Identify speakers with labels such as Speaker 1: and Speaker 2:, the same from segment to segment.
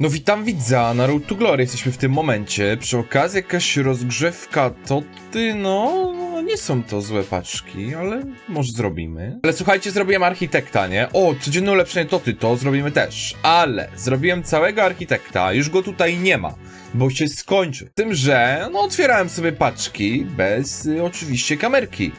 Speaker 1: No witam widza, na Road to Glory jesteśmy w tym momencie. Przy okazji jakaś rozgrzewka, to ty, no, no nie są to złe paczki, ale może zrobimy. Ale słuchajcie, zrobiłem architekta, nie? O, codzienne ulepszenie to ty, to zrobimy też. Ale zrobiłem całego architekta, już go tutaj nie ma. Bo się skończył. Z tym, że no otwierałem sobie paczki bez y, oczywiście kamerki.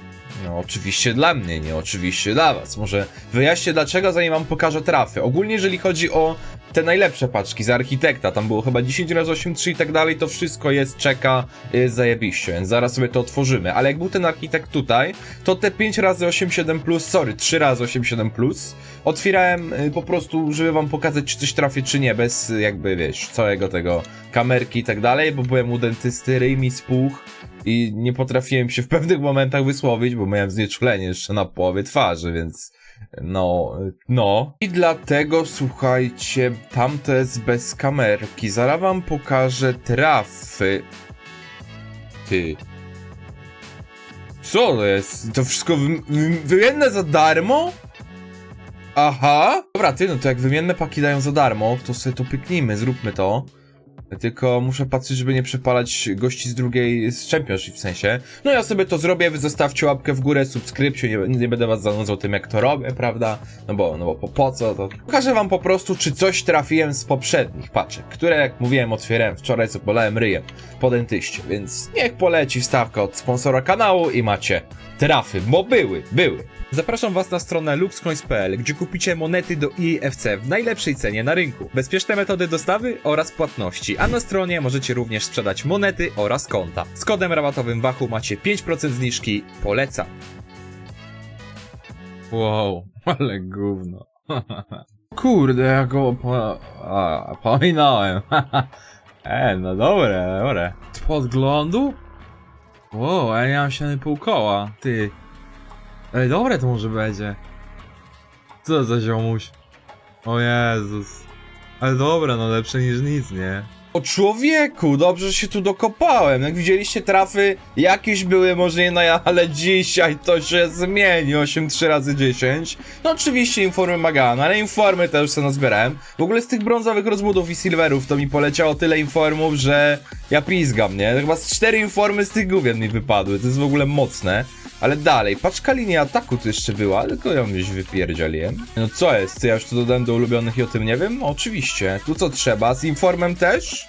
Speaker 1: No, oczywiście dla mnie, nie oczywiście dla was. Może wyjaśnię dlaczego, zanim wam pokażę trafy. Ogólnie, jeżeli chodzi o te najlepsze paczki z architekta, tam było chyba 10 razy 8 3 i tak dalej, to wszystko jest, czeka, jest zajebiście, więc zaraz sobie to otworzymy. Ale jak był ten architekt tutaj, to te 5 razy 8 7 plus, sorry, 3 razy 8 7 plus, otwierałem y, po prostu, żeby wam pokazać, czy coś trafię, czy nie, bez y, jakby, wiesz, całego tego kamerki i tak dalej, bo byłem u dentysty, ryj mi spuch, i nie potrafiłem się w pewnych momentach wysłowić, bo miałem znieczulenie jeszcze na połowie twarzy, więc no, no. I dlatego słuchajcie, tamto jest bez kamerki. Zaraz wam pokażę trafy. Ty. Co to jest? To wszystko wy wy wymienne za darmo? Aha. Dobra, ty, no to jak wymienne paki dają za darmo, to sobie to pyknijmy, zróbmy to. Tylko muszę patrzeć, żeby nie przepalać gości z drugiej, z Championship w sensie. No ja sobie to zrobię, wy zostawcie łapkę w górę, subskrypcję, nie, nie będę was zanudzał tym jak to robię, prawda? No bo, no bo po, po co to? Pokażę wam po prostu, czy coś trafiłem z poprzednich paczek, które jak mówiłem otwierałem wczoraj, co polałem ryjem po dentyście, więc niech poleci wstawka od sponsora kanału i macie trafy, bo były, były.
Speaker 2: Zapraszam Was na stronę luxcoins.pl, gdzie kupicie monety do EFC w najlepszej cenie na rynku. Bezpieczne metody dostawy oraz płatności, a na stronie możecie również sprzedać monety oraz konta. Z kodem rabatowym WAHU macie 5% zniżki. Polecam.
Speaker 1: Wow, ale gówno. Kurde, ja go po... A, pominąłem. e, no dobre, dobre. Z podglądu? Wow, ja nie mam się pół ty. Ej, dobre to może będzie. Co za ziomuś? O Jezus. Ale dobre, no lepsze niż nic, nie? O człowieku, dobrze że się tu dokopałem. Jak widzieliście trafy, jakieś były może nie na ale dzisiaj to się zmieni. 8 3 razy 10. No oczywiście informy Magana, ale informy też sobie nazbierałem. W ogóle z tych brązowych rozbudów i silverów to mi poleciało tyle informów, że ja pizgam, nie? Chyba z 4 informy z tych gówien mi wypadły. To jest w ogóle mocne. Ale dalej, paczka linii ataku tu jeszcze była, tylko ją gdzieś wypierdzieliłem. No co jest? Czy ja już to dodałem do ulubionych i o tym nie wiem? Oczywiście. Tu co trzeba? Z informem też?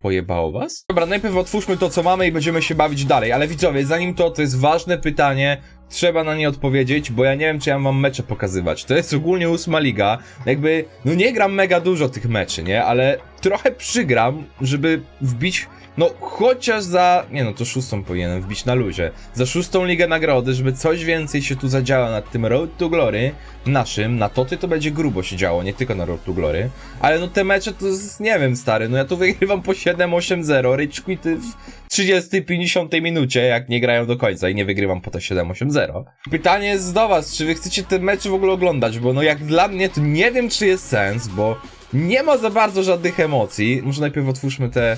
Speaker 1: Pojebało was? Dobra, najpierw otwórzmy to, co mamy i będziemy się bawić dalej. Ale widzowie, zanim to, to jest ważne pytanie. Trzeba na nie odpowiedzieć, bo ja nie wiem, czy ja mam mecze pokazywać. To jest ogólnie ósma liga. Jakby, no nie gram mega dużo tych meczy, nie? Ale trochę przygram, żeby wbić no, chociaż za. Nie no, to szóstą powinienem wbić na luzie. Za szóstą ligę nagrody, żeby coś więcej się tu zadziało nad tym Road to Glory naszym. Na toty to będzie grubo się działo, nie tylko na Road to Glory. Ale no te mecze to jest, nie wiem, stary. No ja tu wygrywam po 7-8-0. Rage quity w 30-50 minucie, jak nie grają do końca i nie wygrywam po to 7-8-0. Pytanie jest do was, czy wy chcecie te mecze w ogóle oglądać? Bo no jak dla mnie to nie wiem, czy jest sens, bo nie ma za bardzo żadnych emocji. Może najpierw otwórzmy te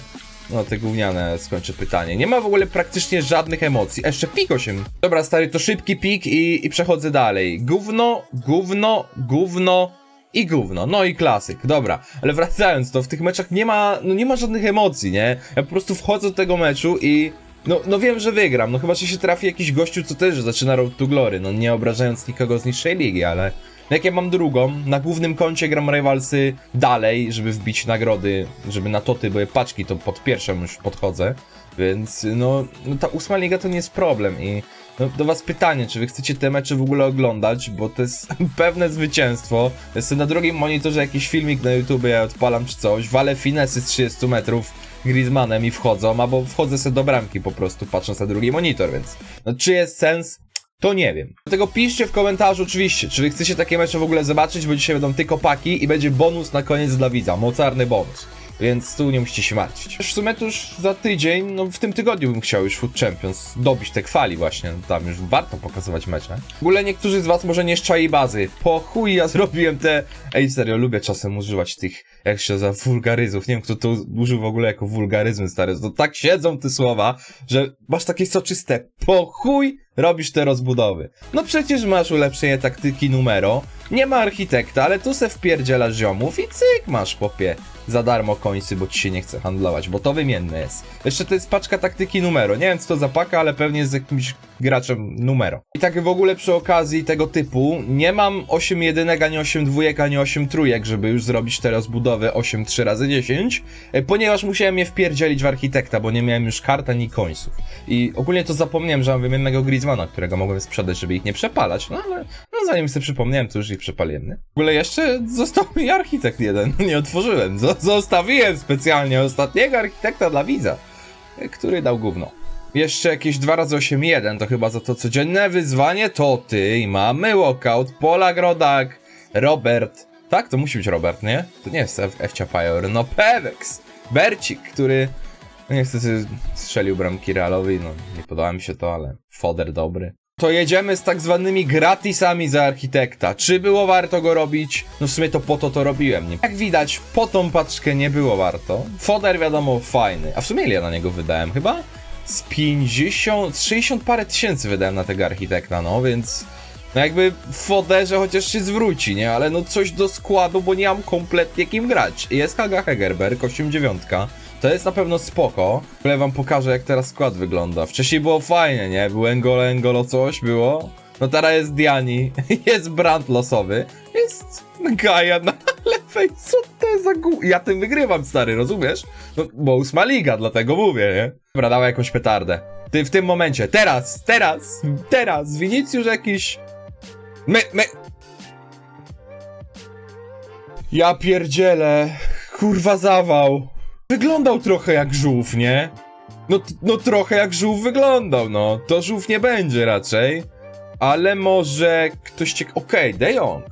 Speaker 1: no, te gówniane skończę pytanie. Nie ma w ogóle praktycznie żadnych emocji. A Jeszcze pik 8. Dobra, stary, to szybki pik i, i przechodzę dalej. Gówno, gówno, gówno i gówno. No i klasyk, dobra. Ale wracając, to w tych meczach nie ma, no nie ma żadnych emocji, nie? Ja po prostu wchodzę do tego meczu i no, no wiem, że wygram, no chyba, że się trafi jakiś gościu, co też zaczyna Road to Glory, no nie obrażając nikogo z niższej ligi, ale... No jak ja mam drugą, na głównym koncie gram Rivalsy dalej, żeby wbić nagrody, żeby na toty były paczki, to pod pierwszą już podchodzę, więc no, no ta ósma liga to nie jest problem i no, do was pytanie, czy wy chcecie te mecze w ogóle oglądać, bo to jest pewne zwycięstwo. Jest na drugim monitorze jakiś filmik na YouTube, ja odpalam czy coś, walę finesy z 30 metrów Griezmannem i wchodzą, albo wchodzę sobie do bramki po prostu patrząc na drugi monitor, więc no czy jest sens? To nie wiem. Dlatego piszcie w komentarzu oczywiście, czy wy chcecie takie mecze w ogóle zobaczyć, bo dzisiaj będą tylko paki i będzie bonus na koniec dla widza, mocarny bonus. Więc tu nie musicie się martwić. W sumie to już za tydzień, no w tym tygodniu bym chciał już Food Champions dobić te kwali właśnie, no tam już warto pokazywać mecze. W ogóle niektórzy z was może nie szczai bazy. Po chuj ja zrobiłem te... Ej serio, lubię czasem używać tych, jak się za wulgaryzmów. Nie wiem kto to użył w ogóle jako wulgaryzmy stary. To tak siedzą te słowa, że masz takie soczyste po chuj robisz te rozbudowy. No przecież masz ulepszenie taktyki numero, Nie ma architekta, ale tu se wpierdziela ziomów i cyk masz, chłopie. Za darmo końcy, bo ci się nie chce handlować, bo to wymienne jest. Jeszcze to jest paczka taktyki numero. Nie wiem co to za paka, ale pewnie z jakimś graczem numero. I tak w ogóle przy okazji tego typu, nie mam 8 jedynek, ani 8 dwójek, ani 8 trójek, żeby już zrobić teraz budowę 8 3 razy 10 e, ponieważ musiałem je wpierdzielić w architekta, bo nie miałem już kart ani końców. I ogólnie to zapomniałem, że mam wymiennego Griezmana, którego mogłem sprzedać, żeby ich nie przepalać, no ale no zanim sobie przypomniałem, to już nie? W ogóle jeszcze został mi architekt jeden, nie otworzyłem. Zo- zostawiłem specjalnie ostatniego architekta dla widza, który dał gówno. Jeszcze jakieś 2 razy 8 1 to chyba za to codzienne wyzwanie to ty i mamy walkout, Polak Rodak, Robert. Tak, to musi być Robert, nie? To nie jest F Pajor, no Pewex, Bercik, który no niestety strzelił bramki Realowi, no nie podoba mi się to, ale foder dobry. To jedziemy z tak zwanymi gratisami za architekta. Czy było warto go robić? No w sumie to po to to robiłem. Nie? Jak widać, po tą paczkę nie było warto. Foder wiadomo fajny. A w sumie ile ja na niego wydałem? Chyba z 50, z 60 parę tysięcy wydałem na tego architekta, no więc no jakby w foderze chociaż się zwróci, nie? Ale no coś do składu, bo nie mam kompletnie kim grać. Jest Haga Hegerberg, 8-9. To jest na pewno spoko. Ale wam pokażę jak teraz skład wygląda. Wcześniej było fajnie, nie? Był Engolo, Engolo coś było. No teraz jest Diani, jest brand losowy, jest Gaja na lewej. Co to za gó... Ja tym wygrywam, stary, rozumiesz? No, bo ósma liga, dlatego mówię, nie? Dobra, dawaj jakąś petardę. Ty w tym momencie, teraz, teraz, teraz, Winicjusz jakiś... My, my... Ja pierdzielę, kurwa zawał. Wyglądał trochę jak żółw, nie? No, no trochę jak żółw wyglądał, no. To żółw nie będzie raczej. Ale może ktoś cię... Okej, De Jong.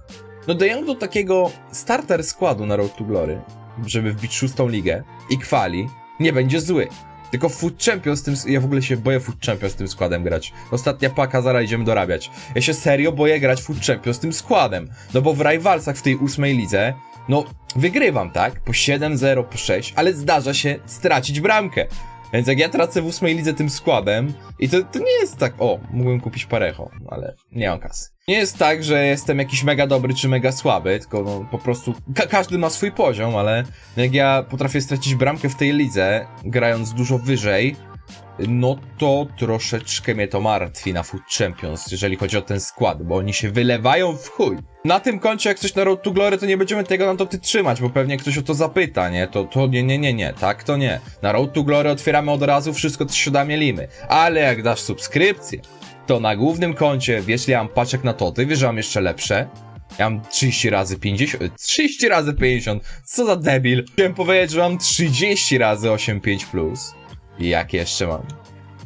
Speaker 1: No De do takiego starter składu na Road to Glory, żeby wbić szóstą ligę i kwali, nie będzie zły. Tylko Food Champions z tym... Ja w ogóle się boję Food Champions z tym składem grać. Ostatnia paka, zaraz idziemy dorabiać. Ja się serio boję grać Food Champions z tym składem. No bo w Rivalsach w tej ósmej lidze, no wygrywam, tak? Po 7-0, po 6, ale zdarza się stracić bramkę. Więc jak ja tracę w ósmej lidze tym składem, i to, to nie jest tak, o, mógłbym kupić parecho, ale nie mam kasy. Nie jest tak, że jestem jakiś mega dobry czy mega słaby, tylko no, po prostu ka każdy ma swój poziom, ale jak ja potrafię stracić bramkę w tej lidze, grając dużo wyżej, no to troszeczkę mnie to martwi na Food Champions, jeżeli chodzi o ten skład, bo oni się wylewają w chuj. Na tym koncie, jak coś na Road to Glory, to nie będziemy tego na to ty trzymać, bo pewnie ktoś o to zapyta, nie? To, to nie, nie, nie, nie, tak to nie. Na Road to Glory otwieramy od razu wszystko, co się da mielimy. Ale jak dasz subskrypcję, to na głównym koncie, wiesz, ja mam paczek na toty, wiesz, że mam jeszcze lepsze. Ja mam 30 razy 50, 30 razy 50, co za debil. Chciałem powiedzieć, że mam 30 razy 85+. Plus. Jakie jeszcze mam?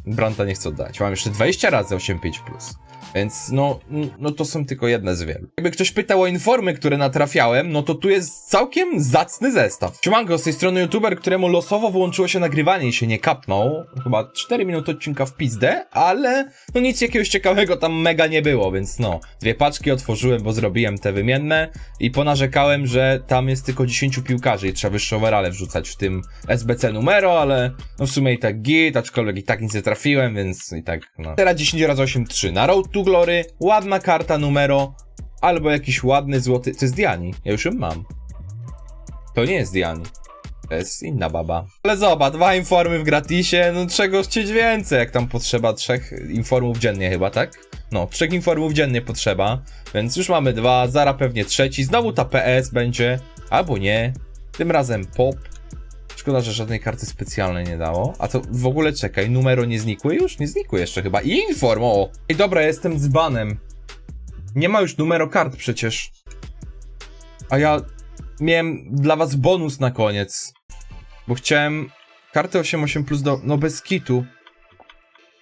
Speaker 1: Branta nie chcę oddać. Mam jeszcze 20 razy 8.5+. Plus. Więc no, no to są tylko jedne z wielu. Jakby ktoś pytał o informy, które natrafiałem, no to tu jest całkiem zacny zestaw. Siemanko, z tej strony youtuber, któremu losowo wyłączyło się nagrywanie i się nie kapnął. Chyba 4 minuty odcinka w pizdę, ale no nic jakiegoś ciekawego tam mega nie było, więc no. Dwie paczki otworzyłem, bo zrobiłem te wymienne i ponarzekałem, że tam jest tylko 10 piłkarzy i trzeba wyższe overale wrzucać w tym SBC numero, ale no w sumie i tak git, aczkolwiek i tak nic nie trafiłem, więc i tak no. Teraz 10 razy 8 3 na Road to Glory, ładna karta numero, albo jakiś ładny złoty, to jest Diani, ja już ją mam. To nie jest Diani. To jest inna baba. Ale zobacz, dwa informy w gratisie, no czego chcieć więcej, jak tam potrzeba trzech informów dziennie chyba, tak? No, trzech informów dziennie potrzeba, więc już mamy dwa, zara pewnie trzeci, znowu ta PS będzie, albo nie, tym razem pop. Szkoda, że żadnej karty specjalnej nie dało. A to w ogóle czekaj, numero nie znikły już? Nie znikły jeszcze chyba. I inform, o! Ej, dobra, jestem dzbanem. Nie ma już numero kart przecież. A ja miałem dla was bonus na koniec. Bo chciałem kartę 88 plus do... no bez kitu.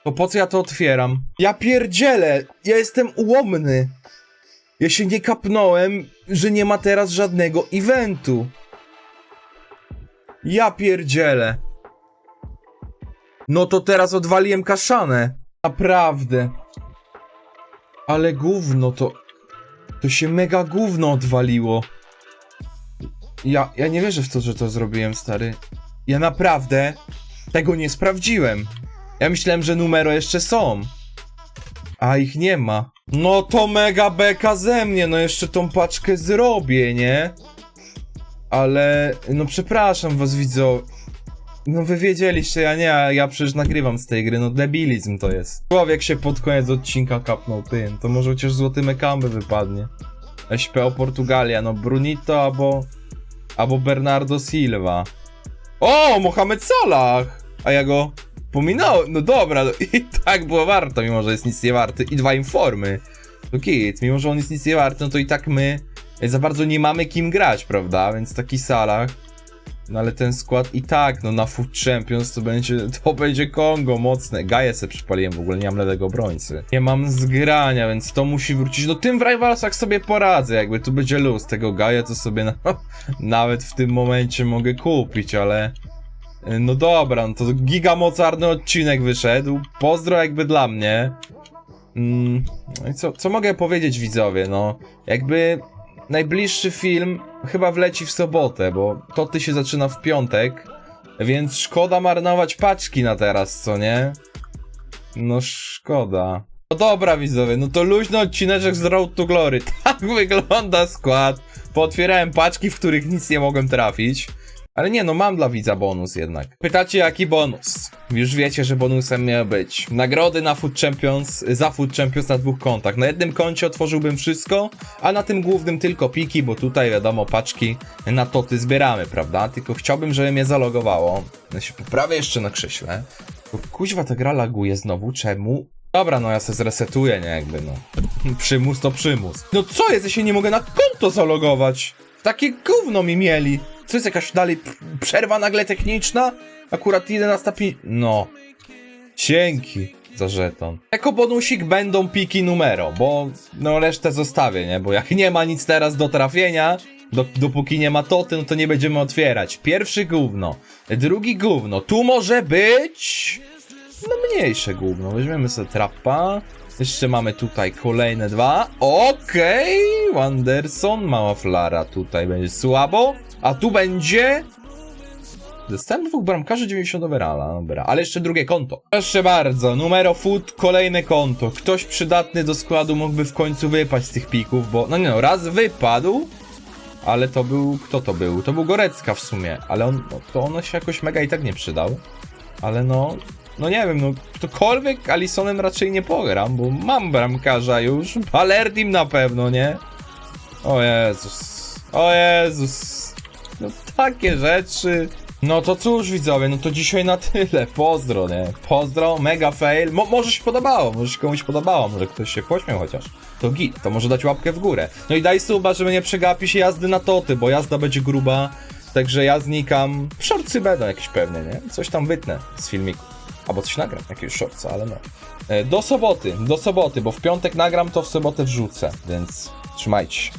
Speaker 1: To po co ja to otwieram? Ja pierdzielę! Ja jestem ułomny! Ja się nie kapnąłem, że nie ma teraz żadnego eventu. Ja pierdzielę. No to teraz odwaliłem kaszanę. Naprawdę. Ale gówno to... To się mega gówno odwaliło. Ja, ja nie wierzę w to, że to zrobiłem, stary. Ja naprawdę tego nie sprawdziłem. Ja myślałem, że numero jeszcze są. A ich nie ma. No to mega beka ze mnie, no jeszcze tą paczkę zrobię, nie? Ale, no przepraszam was widzo. No wy wiedzieliście, ja nie, a ja przecież nagrywam z tej gry, no debilizm to jest. Człowiek się pod koniec odcinka kapnął tym, to może chociaż złoty mekamby wypadnie. SPO Portugalia, no Brunito albo... albo Bernardo Silva. O, Mohamed Salah! A ja go pominąłem, no dobra, no i tak było warto, mimo że jest nic nie warty. I dwa informy. To kit, mimo że on jest nic nie warty, no to i tak my za bardzo nie mamy kim grać, prawda? Więc taki Salah. No ale ten skład i tak, no na Food Champions to będzie, to będzie Kongo mocne. Gaję se przypaliłem, w ogóle nie mam lewego obrońcy. Nie mam zgrania, więc to musi wrócić. No tym w Rivalsach sobie poradzę, jakby tu będzie luz. Tego Gaja to sobie na, nawet w tym momencie mogę kupić, ale... No dobra, no to giga mocarny odcinek wyszedł. Pozdro jakby dla mnie. Mm, no co, co mogę powiedzieć widzowie, no jakby najbliższy film chyba wleci w sobotę, bo to ty się zaczyna w piątek, więc szkoda marnować paczki na teraz, co nie? No szkoda. No dobra widzowie, no to luźny odcineczek z Road to Glory. Tak wygląda skład. Pootwierałem paczki, w których nic nie mogłem trafić. Ale nie, no mam dla widza bonus jednak. Pytacie jaki bonus? Już wiecie, że bonusem miał być. Nagrody na Food Champions, za Food Champions na dwóch kontach. Na jednym koncie otworzyłbym wszystko, a na tym głównym tylko piki, bo tutaj wiadomo paczki na toty zbieramy, prawda? Tylko chciałbym, żeby mnie zalogowało. Ja się poprawię jeszcze na krześle. Kuźwa ta gra laguje znowu, czemu? Dobra, no ja se zresetuję, nie jakby no. Przymus to przymus. No co jest, ja się nie mogę na konto zalogować. Takie gówno mi mieli. Co jest jakaś dalej przerwa nagle techniczna? Akurat 11 pi... No. Dzięki za żeton. Jako bonusik będą piki numero, bo no resztę zostawię, nie? Bo jak nie ma nic teraz do trafienia, do, dopóki nie ma toty, no to nie będziemy otwierać. Pierwszy gówno, drugi gówno. Tu może być... No mniejsze gówno. Weźmiemy sobie trapa. Jeszcze mamy tutaj kolejne dwa. Okej, Wanderson, mała flara. Tutaj będzie słabo. A tu będzie... Dostałem dwóch bramkarzy 90 overalla, dobra, ale jeszcze drugie konto. Proszę bardzo, numero food, kolejne konto. Ktoś przydatny do składu mógłby w końcu wypaść z tych pików, bo, no nie no, raz wypadł, ale to był, kto to był? To był Gorecka w sumie, ale on, no, to ono się jakoś mega i tak nie przydał. Ale no, no nie wiem, no ktokolwiek Alisonem raczej nie pogram, bo mam bramkarza już. Balerdim na pewno, nie? O Jezus. O Jezus. No takie rzeczy. No to cóż widzowie, no to dzisiaj na tyle. Pozdro, nie? Pozdro, mega fail. Mo może się podobało, może się komuś podobało, może ktoś się pośmiał chociaż. To git, to może dać łapkę w górę. No i daj suba, żeby nie przegapić jazdy na toty, bo jazda będzie gruba. Także ja znikam. Shortsy będą jakieś pewnie, nie? Coś tam wytnę z filmiku. Albo coś nagram, jakiegoś shortsa, ale no. E, Do soboty, do soboty, bo w piątek nagram, to w sobotę wrzucę, więc trzymajcie się.